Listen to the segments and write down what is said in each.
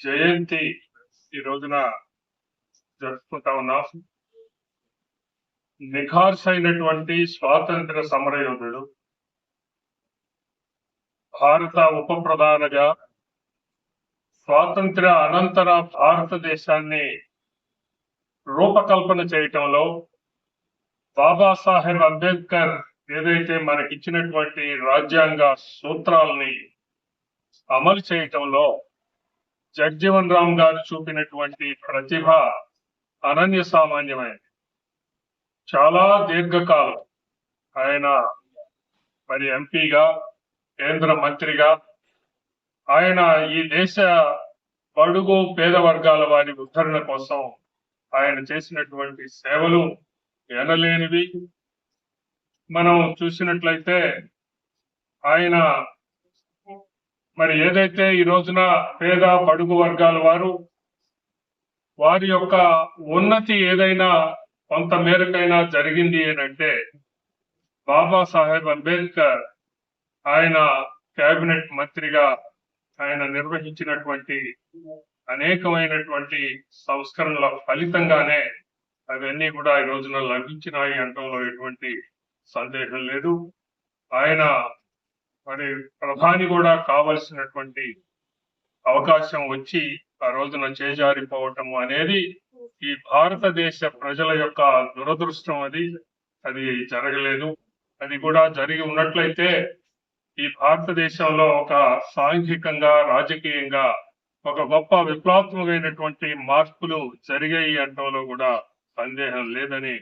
జయంతి ఈ రోజున జరుపుకుంటా ఉన్నాం. నిఖార్సైనటువంటి స్వాతంత్ర సమరయోధుడు భారత ఉప ప్రధానగా స్వాతంత్ర అనంతర భారతదేశాన్ని రూపకల్పన చేయటంలో బాబాసాహెబ్ అంబేద్కర్ ఏదైతే మనకిచ్చినటువంటి రాజ్యాంగ సూత్రాలని అమలు చేయటంలో జగ్జీవన్ రామ్ గారు చూపినటువంటి ప్రతిభ అనన్య సామాన్యమైనది చాలా దీర్ఘకాలం ఆయన మరి ఎంపీగా కేంద్ర మంత్రిగా ఆయన ఈ దేశ బడుగు పేద వర్గాల వారి ఉద్ధరణ కోసం ఆయన చేసినటువంటి సేవలు ఎనలేనివి. మనం చూసినట్లయితే ఆయన మరి ఏదైతే ఈ రోజున పేద పడుగు వర్గాల వారు వారి యొక్క ఉన్నతి ఏదైనా కొంత మేరకైనా జరిగింది అంటే బాబాసాహెబ్ అంబేద్కర్ ఆయన కేబినెట్ మంత్రిగా ఆయన నిర్వహించినటువంటి అనేకమైనటువంటి సంస్కరణల ఫలితంగానే అవన్నీ కూడా ఈ రోజున లభించినాయి అంటంలో ఎటువంటి సందేహం లేదు. ఆయన మరి ప్రధాని కూడా కావలసినటువంటి అవకాశం వచ్చి ఆ రోజున చేజారిపోవటం అనేది ఈ భారతదేశ ప్రజల యొక్క దురదృష్టం అది. అది జరగలేదు. అది కూడా జరిగి ఉన్నట్లయితే ఈ భారతదేశంలో ఒక సాంఘికంగా రాజకీయంగా ఒక గొప్ప విప్లవాత్మకమైనటువంటి మార్పులు జరిగాయి అంటంలో కూడా సందేహం లేదని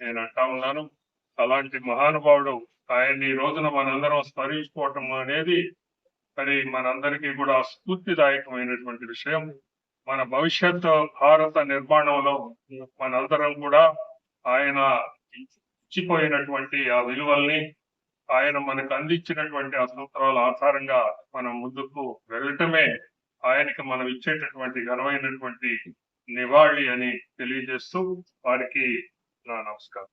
నేను అంటా ఉన్నాను. అలాంటి మహానుభావుడు ఆయన్ని ఈ రోజున మనందరం స్మరించుకోవటం అనేది మరి మనందరికీ కూడా స్ఫూర్తిదాయకమైనటువంటి విషయం. మన భవిష్యత్ భారత నిర్మాణంలో మనందరం కూడా ఆయన ఇచ్చిపోయినటువంటి ఆ విలువల్ని ఆయన మనకు అందించినటువంటి ఆ సూత్రాల ఆధారంగా మనం ముందుకు వెళ్ళటమే ఆయనకి మనం ఇచ్చేటటువంటి ఘనమైనటువంటి నివాళి అని తెలియజేస్తూ వారికి నా నమస్కారం.